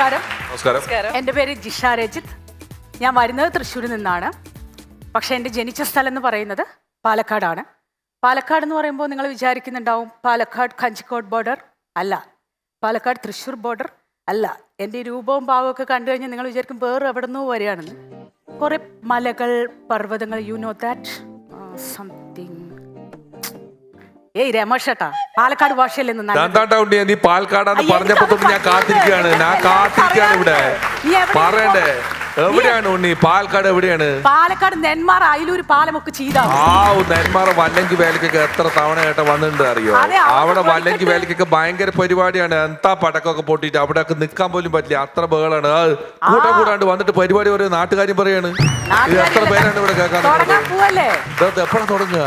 നമസ്കാരം. നമസ്കാരം. എന്റെ പേര് ജിഷ രജിത്ത് ഞാൻ വരുന്നത് തൃശ്ശൂരിൽ നിന്നാണ്. പക്ഷെ എന്റെ ജനിച്ച സ്ഥലം എന്ന് പറയുന്നത് പാലക്കാടാണ്. പാലക്കാട് എന്ന് പറയുമ്പോൾ നിങ്ങൾ വിചാരിക്കുന്നുണ്ടാവും പാലക്കാട് കഞ്ചിക്കോട് ബോർഡർ അല്ല. പാലക്കാട് തൃശ്ശൂർ ബോർഡർ അല്ല. എന്റെ രൂപവും ഭാവവും ഒക്കെ കണ്ടു കഴിഞ്ഞാൽ നിങ്ങൾ വിചാരിക്കും വേറെ എവിടെ നിന്നോ വരികയാണെന്ന്. കുറെ മലകൾ പർവതങ്ങൾ യു നോ ദാറ്റ് സംതിങ് ഏയ് രമേഷ് ഏട്ടാ പാലക്കാട് ഭാഷയിൽ നിന്ന് നീ പാലക്കാട് അയ്യ, പറഞ്ഞപ്പോ ഞാൻ കാത്തിരിക്കുകയാണ് ഞാൻ കാത്തിരിക്കുകയാണ് ഇവിടെ. പറയണ്ടേ? എവിടെയാണ് ഉണ്ണി? പാലക്കാട് എവിടെയാണ്? പാലക്കാട് നെന്മാർ അയിലൂർ പാലമൊക്കെ ചെയ്താണ് ആ നെന്മാറ വല്ലങ്കി വേലക്കൊക്കെ എത്ര തവണ കേട്ട വന്നിട്ടുണ്ട് അറിയോ? അവിടെ വല്ലങ്കി വേലക്കൊക്കെ ഭയങ്കര പരിപാടിയാണ്. എന്താ പടക്കമൊക്കെ പൊട്ടിട്ട് അവിടെ ഒക്കെ നിക്കാൻ പോലും പറ്റില്ല. അത്ര ബഹളാണ്. കൂടെ കൂട്ടം കൂടാണ്ട് വന്നിട്ട് പരിപാടി ഒരു നാട്ടുകാര്യം പറയാണ്. എത്ര പേരാണ് ഇവിടെ കേൾക്കാൻ തുടങ്ങുക?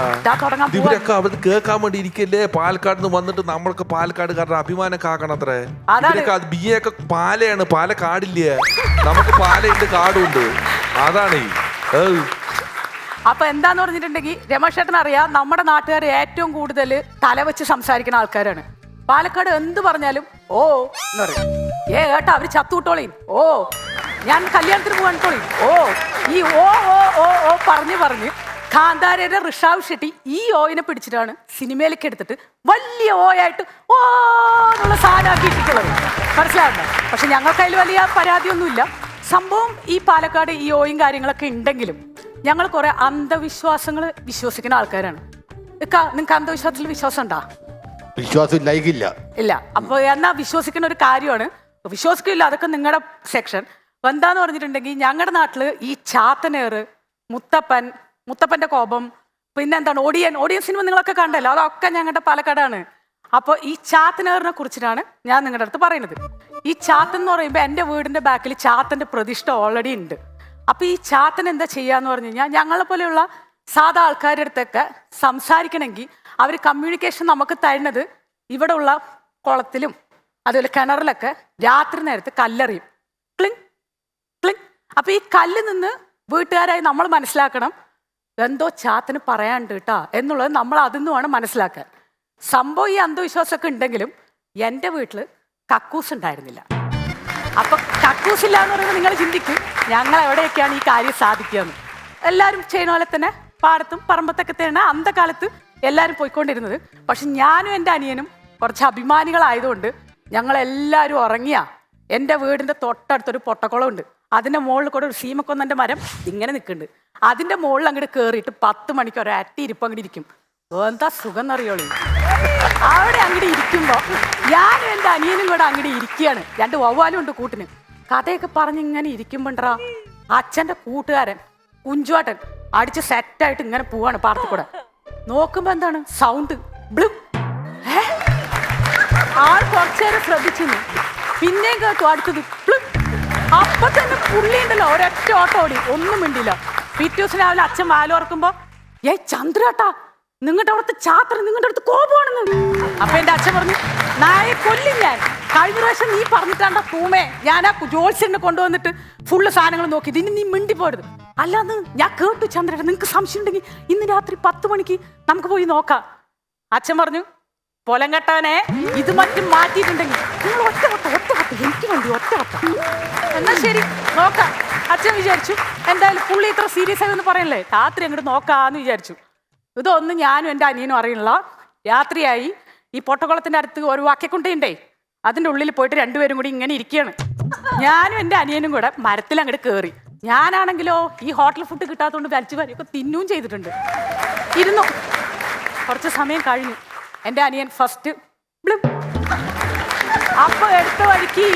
ഇവരൊക്കെ അവിടെ കേൾക്കാൻ വേണ്ടി ഇരിക്കല്ലേ? പാലക്കാട് നിന്ന് വന്നിട്ട് നമ്മൾക്ക് പാലക്കാട് കാരണം അഭിമാനം കാക്കണം അത്രേ. ഇവരൊക്കെ ബി എ ഒക്കെ പാലയാണ്. പാലക്കാടില്ലേ? നമുക്ക് പാലയുണ്ട് കാടുണ്ട് അതാണ്. അപ്പൊ എന്താന്ന് പറഞ്ഞിട്ടുണ്ടെങ്കിൽ രമേശേട്ടൻ അറിയാം നമ്മുടെ നാട്ടുകാർ ഏറ്റവും കൂടുതൽ തല വെച്ച് സംസാരിക്കുന്ന ആൾക്കാരാണ്. പാലക്കാട് എന്ത് പറഞ്ഞാലും ഓ എന്ന് പറയും. ഏ ഏട്ടാ അവർ ചത്തുവിട്ടോളീം ഓ ഞാൻ കല്യാണത്തിന് പോകാൻ ഓ ഈ ഓ ഓ ഓ ഓ പറഞ്ഞു പറഞ്ഞ് കാന്താരയുടെ ഋഷാവ് ഷെട്ടി ഈ ഓയിനെ പിടിച്ചിട്ടാണ് സിനിമയിലേക്ക് എടുത്തിട്ട് വലിയ ഓയായിട്ട് ഓ എന്നുള്ള സാധനമാക്കി ഇട്ടിട്ടുള്ളത് മനസ്സിലാവുന്നുണ്ടോ? പക്ഷെ ഞങ്ങൾക്കതിൽ വലിയ പരാതിയൊന്നുമില്ല. സംഭവം ഈ പാലക്കാട് ഈ ഓയും കാര്യങ്ങളൊക്കെ ഉണ്ടെങ്കിലും ഞങ്ങൾ കുറെ അന്ധവിശ്വാസങ്ങൾ വിശ്വസിക്കുന്ന ആൾക്കാരാണ്. നിങ്ങൾക്ക് അന്ധവിശ്വാസത്തിൽ വിശ്വാസം ഉണ്ടാ വിശ്വാസം ഇല്ല ഇല്ല. അപ്പൊ എന്നാ വിശ്വസിക്കുന്ന ഒരു കാര്യമാണ്. വിശ്വസിക്കില്ല അതൊക്കെ നിങ്ങളുടെ സെക്ഷൻ എന്താന്ന് പറഞ്ഞിട്ടുണ്ടെങ്കിൽ ഞങ്ങളുടെ നാട്ടിൽ ഈ ചാത്തനേറ് മുത്തപ്പൻ മുത്തപ്പന്റെ കോപം പിന്നെ എന്താണ് ഓഡിയൻ ഓടിയൻ സിനിമ നിങ്ങളൊക്കെ കണ്ടല്ലോ? അതൊക്കെ ഞങ്ങളുടെ പാലക്കാടാണ്. അപ്പോൾ ഈ ചാത്തനേറിനെ കുറിച്ചിട്ടാണ് ഞാൻ നിങ്ങളുടെ അടുത്ത് പറയുന്നത്. ഈ ചാത്തൻ എന്ന് പറയുമ്പോൾ എന്റെ വീടിന്റെ ബാക്കിൽ ചാത്തന്റെ പ്രതിഷ്ഠ ഓൾറെഡി ഉണ്ട്. അപ്പോൾ ഈ ചാത്തൻ എന്താ ചെയ്യാന്ന് പറഞ്ഞു കഴിഞ്ഞാൽ ഞങ്ങളെ പോലെയുള്ള സാധാ ആൾക്കാരുടെ അടുത്തൊക്കെ സംസാരിക്കണമെങ്കിൽ അവർ കമ്മ്യൂണിക്കേഷൻ നമുക്ക് തരുന്നത് ഇവിടെ ഉള്ള കുളത്തിലും അതുപോലെ കിണറിലൊക്കെ രാത്രി നേരത്ത് കല്ലെറിയും. ക്ലിങ് ക്ലിങ്. അപ്പോൾ ഈ കല്ല് നിന്ന് വീട്ടുകാരായി നമ്മൾ മനസ്സിലാക്കണം എന്തോ ചാത്തിന് പറയാണ്ട് കേട്ടാ എന്നുള്ളത് നമ്മൾ അതിൽ നിന്ന് വേണം മനസ്സിലാക്കാൻ സംഭവം ഈ അന്ധവിശ്വാസമൊക്കെ ഉണ്ടെങ്കിലും എന്റെ വീട്ടിൽ കക്കൂസ് ഉണ്ടായിരുന്നില്ല. അപ്പൊ കക്കൂസില്ല എന്ന് പറയുമ്പോൾ നിങ്ങൾ ചിന്തിക്കും ഞങ്ങൾ എവിടെയൊക്കെയാണ് ഈ കാര്യം സാധിക്കുകയെന്ന് എല്ലാവരും ചെയ്യുന്ന പോലെ തന്നെ പാടത്തും പറമ്പത്തൊക്കെ തന്നെ അന്ധകാലത്ത് എല്ലാവരും പോയിക്കൊണ്ടിരുന്നത്. പക്ഷെ ഞാനും എന്റെ അനിയനും കുറച്ച് അഭിമാനികളായതുകൊണ്ട് ഞങ്ങളെല്ലാവരും ഉറങ്ങിയ എന്റെ വീടിന്റെ തൊട്ടടുത്തൊരു പൊട്ടക്കുളമുണ്ട്. അതിന്റെ മുകളിൽ കൂടെ ഒരു സീമക്കൊന്നന്റെ മരം ഇങ്ങനെ നിൽക്കുന്നുണ്ട്. അതിന്റെ മുകളിൽ അങ്ങോട്ട് കയറിയിട്ട് പത്ത് മണിക്ക് ഒരു അറ്റി ഇരിപ്പ് അങ്ങോട്ട് ഇരിക്കും. എന്താ സുഖം എന്നറിയോളി. അവിടെ അങ്ങോട്ട് ഇരിക്കുമ്പോ ഞാനും എന്റെ അനിയനും കൂടെ അങ്ങോട്ട് ഇരിക്കുകയാണ് രണ്ട് വവ്വാലും ഉണ്ട് കൂട്ടിന്. കഥയൊക്കെ പറഞ്ഞ് ഇങ്ങനെ ഇരിക്കുമ്പോണ്ടാ അച്ഛന്റെ കൂട്ടുകാരൻ കുഞ്ചുവാട്ടൻ അടിച്ച് സെറ്റായിട്ട് ഇങ്ങനെ പോവാണ് പാടത്തിൽ കൂടെ. നോക്കുമ്പോ എന്താണ്? Sound blue. ആൾ കുറച്ചേരം ശ്രദ്ധിച്ചു നിന്നു. പിന്നെയും കേട്ടു അടുത്തത് ബ്ലൂ. അപ്പൊ തന്നെ പുള്ളി ഉണ്ടല്ലോ ഒരൊറ്റ ഓട്ടം ഓടി. ഒന്നും മിണ്ടില്ല പിറ്റേ ദിവസം രാവിലെ അച്ഛൻ വാലോർക്കുമ്പോ ഏയ് ചന്ദ്രേട്ടാ നിങ്ങളുടെ അവിടുത്തെ ചാത്ര നിങ്ങളുടെ അടുത്ത് കോപമാണെന്ന്. അപ്പൊ എന്റെ അച്ഛൻ പറഞ്ഞു നായെ കൊല്ലും ഞാൻ കഴിഞ്ഞ പ്രാവശ്യം നീ പറഞ്ഞിട്ടാണ്ട തൂമേ. ഞാൻ ആ ജോത്സ്യനെ കൊണ്ടുവന്നിട്ട് ഫുള്ള് സാധനങ്ങൾ നോക്കി. ഇനി നീ മിണ്ടി പോരുത്. അല്ലാന്ന് ഞാൻ കേട്ടു ചന്ദ്രേട്ടൻ. നിങ്ങൾക്ക് സംശയം ഉണ്ടെങ്കിൽ ഇന്ന് രാത്രി പത്ത് മണിക്ക് നമുക്ക് പോയി നോക്കാം. അച്ഛൻ പറഞ്ഞു പൊലം കെട്ടവനെ ഇത് മറ്റും മാറ്റിയിട്ടുണ്ടെങ്കിൽ നിങ്ങൾ ഒറ്റ വട്ട ഒറ്റ വട്ട എനിക്ക് വേണ്ടി ഒറ്റ വട്ട. എന്നാ ശരി നോക്കാം. അച്ഛൻ വിചാരിച്ചു എന്തായാലും പുള്ളി ഇത്ര സീരിയസ് ആയതെന്ന് പറയല്ലേ? രാത്രി അങ്ങോട്ട് നോക്കാന്ന് വിചാരിച്ചു. ഇതൊന്നും ഞാനും എന്റെ അനിയനും അറിയുള്ള രാത്രിയായി. ഈ പൊട്ടക്കുളത്തിന്റെ അടുത്ത് ഒരു വാക്യക്കുണ്ടയുണ്ടേ? അതിന്റെ ഉള്ളിൽ പോയിട്ട് രണ്ടുപേരും കൂടി ഇങ്ങനെ ഇരിക്കുകയാണ്. ഞാനും എന്റെ അനിയനും കൂടെ മരത്തിൽ അങ്ങോട്ട് കയറി ഞാനാണെങ്കിലോ ഈ ഹോട്ടൽ ഫുഡ് കിട്ടാത്തതുകൊണ്ട് വലിച്ചു ഒക്കെ തിന്നുകയും ചെയ്തിട്ടുണ്ട്. ഇരുന്നു? കുറച്ച് സമയം കഴിഞ്ഞു. എന്റെ അനിയൻ ഫസ്റ്റ് ബ്ലും. അപ്പൊ എടുത്ത വഴിക്ക്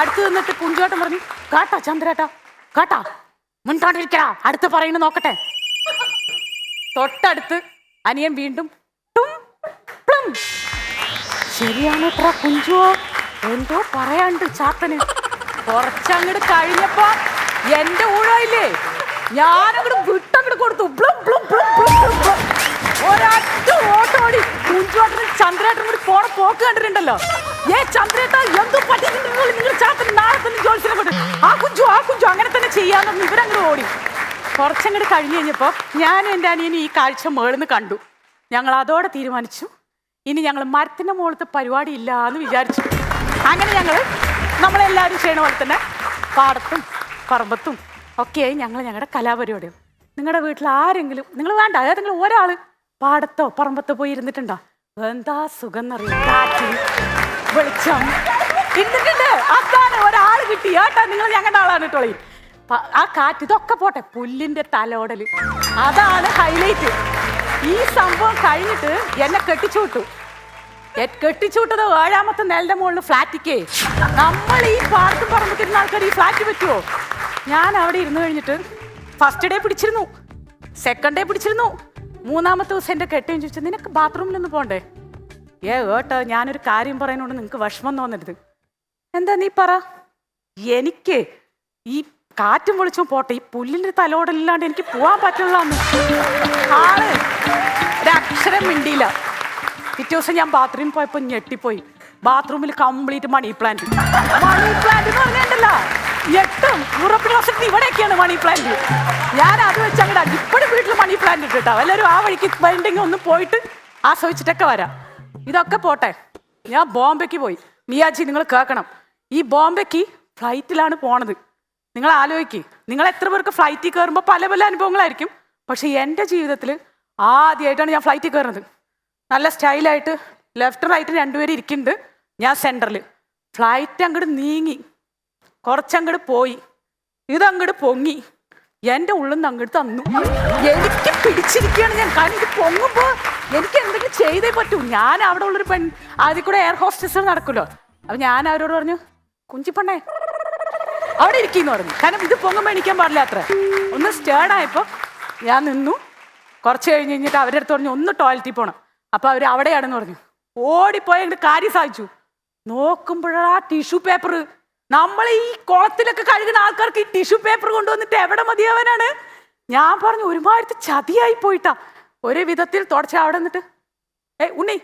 അടുത്ത് നിന്നിട്ട് കുഞ്ചോട്ടം പറഞ്ഞു കാട്ടാ ചന്ദ്രേട്ടാ കാട്ടാ മുൻകാണ്ടിരിക്കടാ അടുത്ത് പറയുന്നു നോക്കട്ടെ. തൊട്ടടുത്ത് അനിയൻ വീണ്ടും ടും, പ്ലും. ശരിയാണ് എത്ര കുഞ്ചുവോ? എന്തോ പറയാണ്ട് ചാത്തന്. കുറച്ചങ്ങട് കഴിഞ്ഞപ്പോ എന്റെ ഊഴമില്ലേ ഞാനങ്ങട് വിട്ടങ്ങട് കൊടുത്തു. ബ്ലും, ബ്ലും, ബ്ലും, ബ്ലും, ബ്ലും, ബ്ലും. ഒരൊറ്റ ഓട്ടോടി കുഞ്ചുവാട്ടനും ചന്ദ്രേട്ടനും കൂടി പോണ പോക്ക് കണ്ടിട്ടുണ്ടല്ലോ. ഏ ചന്ദ്രേട്ട എന്തോ പറ്റിയിട്ടുണ്ടല്ലോ നിങ്ങൾ? ചാത്തന് നാളെ തന്നെ ജോലിസിനെ ആ കുഞ്ചു ആ കുഞ്ചു അങ്ങനെ തന്നെ ചെയ്യാന്ന് ഇവരങ്ങട് ഓടി. കുറച്ചങ്ങോട്ട് കഴിഞ്ഞ് കഴിഞ്ഞപ്പോൾ ഞാനും എന്റെ അനിയനും ഈ കാഴ്ച മേളിന്ന് കണ്ടു. ഞങ്ങൾ അതോടെ തീരുമാനിച്ചു. ഇനി ഞങ്ങൾ മരത്തിന്റെ മുകളിലത്തെ പരിപാടി ഇല്ല എന്ന് വിചാരിച്ചു. അങ്ങനെ ഞങ്ങൾ നമ്മളെല്ലാവരും ചെയ്യണ പോലെ തന്നെ പാടത്തും പറമ്പത്തും ഒക്കെയായി ഞങ്ങൾ ഞങ്ങളുടെ കലാപരിപാടി നിങ്ങളുടെ വീട്ടിൽ ആരെങ്കിലും നിങ്ങൾ വേണ്ട അതായത് നിങ്ങൾ ഒരാൾ പാടത്തോ പറമ്പത്തോ പോയി ഇരുന്നിട്ടുണ്ടോ? എന്താ സുഖം എന്നറിയാം? വെളിച്ചം. ഇരുന്നിട്ടുണ്ട്. അതാണ് ഒരാൾ കിട്ടി. ഏട്ടാ നിങ്ങൾ ഞങ്ങളുടെ ആളാണ് കേട്ടോളി ആ കാറ്റ് ഇതൊക്കെ പോട്ടെ പുല്ലിന്റെ തലോടൽ അതാണ് ഹൈലൈറ്റ് ഈ സംഭവം കഴിഞ്ഞിട്ട് എന്നെ കെട്ടിച്ചു വിട്ടു. ഏഴാമത്തെ നെല്ലിന്റെ മുകളിൽ ഫ്ലാറ്റിക്കേ. നമ്മൾ ഈ പാർക്കും പറമ്പത്തിരുന്ന ആൾക്കാർ ഈ ഫ്ലാറ്റ് പറ്റുമോ ഞാൻ അവിടെ ഇരുന്ന് കഴിഞ്ഞിട്ട് ഫസ്റ്റ് ഡേ പിടിച്ചിരുന്നു. സെക്കൻഡ് ഡേ പിടിച്ചിരുന്നു. മൂന്നാമത്തെ ദിവസം എന്റെ കെട്ടിയും ചോദിച്ചു നിനക്ക് ബാത്റൂമിലൊന്ന് പോണ്ടേ? ഏ ഏട്ടോ ഞാനൊരു കാര്യം പറയുന്നോണ്ട് നിങ്ങൾക്ക് വിഷമം തോന്നരുത്. എന്താ നീ പറ? എനിക്ക് ഈ കാറ്റും വിളിച്ചും പോട്ടെ. ഈ പുല്ലിന്റെ തലോടല്ലാണ്ട് എനിക്ക് പോവാൻ പറ്റുള്ള ആൾ. ഒരക്ഷരം മിണ്ടിയില്ല. പിറ്റേ ദിവസം ഞാൻ ബാത്റൂമിൽ പോയപ്പോ ഞെട്ടിപ്പോയി. ബാത്റൂമിൽ complete money plant money plant എന്ന് പറഞ്ഞിട്ടുണ്ടല്ലോ. ഞെട്ടും യൂറോപ്യൻ വർഷത്തിൽ ഇവിടെയൊക്കെയാണ് മണി പ്ലാന്റ് ഞാൻ അത് വെച്ച് അങ്ങോട്ട് ഇപ്പോഴും വീട്ടിൽ മണി പ്ലാന്റ് ഇട്ടിട്ടോ? എല്ലാവരും ആ വഴിക്ക് വേണ്ടെങ്കിൽ ഒന്ന് പോയിട്ട് ആസ്വദിച്ചിട്ടൊക്കെ വരാം. ഇതൊക്കെ പോട്ടെ. ഞാൻ ബോംബെക്ക് പോയി. മിയാജി നിങ്ങൾ കേൾക്കണം. ഈ ബോംബെക്ക് ഫ്ലൈറ്റിലാണ് പോണത്. നിങ്ങൾ ആലോചിക്കുക നിങ്ങൾ എത്ര പേർക്ക് ഫ്ലൈറ്റിൽ കയറുമ്പോൾ പല പല അനുഭവങ്ങളായിരിക്കും. പക്ഷേ എന്റെ ജീവിതത്തിൽ ആദ്യമായിട്ടാണ് ഞാൻ ഫ്ലൈറ്റിൽ കയറുന്നത്. നല്ല സ്റ്റൈലായിട്ട് ലെഫ്റ്റ് റൈറ്റ് രണ്ടുപേരും ഇരിക്കുന്നുണ്ട്. ഞാൻ സെന്ററിൽ ഫ്ലൈറ്റ് അങ്ങോട്ട് നീങ്ങി. കുറച്ചങ്ങോട്ട് പോയി. ഇതങ്ങോട്ട് പൊങ്ങി. എന്റെ ഉള്ളിൽ നിന്ന് അങ്ങോട്ട് തന്നു. എനിക്ക് പിടിച്ചിരിക്കുകയാണ് ഞാൻ. കാരണം ഇത് പൊങ്ങുമ്പോൾ എനിക്ക് എന്തെങ്കിലും ചെയ്തേ പറ്റൂ. ഞാൻ അവിടെ ഉള്ളൊരു പെൺ ആദ്യം കൂടെ എയർ ഹോസ്റ്റസ് നടക്കുമല്ലോ. അപ്പം ഞാൻ അവരോട് പറഞ്ഞു കുഞ്ചിപ്പണ്ണേ അവിടെ ഇരിക്കുന്നു പറഞ്ഞു. കാരണം ഇത് പൊങ്ങുമ്പോൾ എണിക്കാൻ പാടില്ല അത്ര. ഒന്ന് സ്റ്റേർഡായപ്പോൾ ഞാൻ നിന്നു. കുറച്ച് കഴിഞ്ഞ് കഴിഞ്ഞിട്ട് അവരുടെ അടുത്ത് പറഞ്ഞു ഒന്ന് ടോയ്ലറ്റിൽ പോകണം അപ്പോൾ അവർ അവിടെയാണെന്ന് പറഞ്ഞു. ഓടിപ്പോയി അങ്ങോട്ട് കാര്യം സാധിച്ചു. നോക്കുമ്പോഴാ ടിഷ്യൂ പേപ്പർ നമ്മൾ ഈ കുളത്തിലൊക്കെ കഴുകുന്ന ആൾക്കാർക്ക് ഈ ടിഷ്യൂ പേപ്പർ കൊണ്ടുവന്നിട്ട് എവിടെ മതിയാവാനാണ്? ഞാൻ പറഞ്ഞു ഒരുമാതിരത്തെ ചതിയായി പോയിട്ടാ. ഒരു വിധത്തിൽ തുടച്ച അവിടെ നിന്നിട്ട് ഏ ഉണ്ണി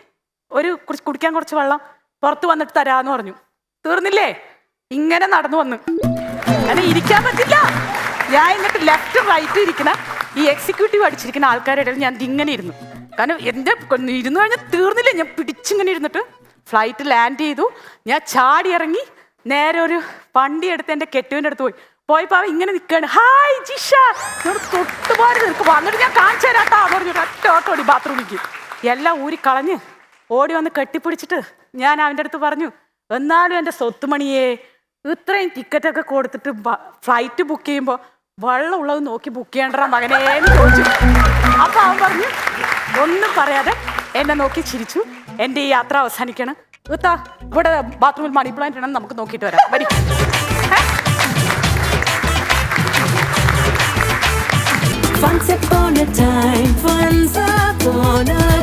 ഒരു കുറച്ച് കുടിക്കാൻ കുറച്ച് വെള്ളം പുറത്ത് വന്നിട്ട് തരാന്ന് പറഞ്ഞു. തീർന്നില്ലേ? ഇങ്ങനെ നടന്നു വന്നു. അങ്ങനെ ഇരിക്കാൻ പറ്റില്ല. ഞാൻ എന്നിട്ട് ലെഫ്റ്റും റൈറ്റും ഇരിക്കുന്ന ഈ എക്സിക്യൂട്ടീവ് അടിച്ചിരിക്കുന്ന ആൾക്കാരുടെ ഇടയിൽ ഞാൻ ഇങ്ങനെ ഇരുന്നു. കാരണം എന്റെ ഇരുന്നു കഴിഞ്ഞാൽ തീർന്നില്ല. ഞാൻ പിടിച്ചിങ്ങനെ ഇരുന്നിട്ട് ഫ്ലൈറ്റ് ലാൻഡ് ചെയ്തു. ഞാൻ ചാടി ഇറങ്ങി നേരെ ഒരു വണ്ടി എടുത്ത് എന്റെ കെട്ടുവിന്റെ അടുത്ത് പോയി. പോയപ്പോൾ അവൻ ഇങ്ങനെ നിൽക്കുകയാണ് ഹായ് ജിഷ. എന്നോട് തൊട്ട് പോരി നിൽക്കും വന്നിട്ട് ഞാൻ കാണിച്ചു തരാട്ടാ പറഞ്ഞു. ഒറ്റ ഓട്ടോടി ബാത്റൂമിലേക്ക്. എല്ലാം ഊരി കളഞ്ഞ് ഓടി വന്ന് കെട്ടിപ്പിടിച്ചിട്ട് ഞാൻ അവന്റെ അടുത്ത് പറഞ്ഞു എന്നാലും എന്റെ സ്വത്തുമണിയെ ഇത്രയും ടിക്കറ്റൊക്കെ കൊടുത്തിട്ട് ഫ്ലൈറ്റ് ബുക്ക് ചെയ്യുമ്പോൾ വെള്ളം ഉള്ളത് നോക്കി ബുക്ക് ചെയ്യണ്ട മകനെ എന്ന് ചോദിച്ചു. അപ്പൊ അവൻ പറഞ്ഞു ഒന്നും പറയാതെ എന്നെ നോക്കി ചിരിച്ചു. എന്റെ ഈ യാത്ര അവസാനിക്കണം. ഇത്താ ഇവിടെ ബാത്റൂമിൽ മണി പ്ലാന്റ് ഉണ്ടെന്ന് നമുക്ക് നോക്കിയിട്ട് വരാം. ഏ? Once upon a time, once upon a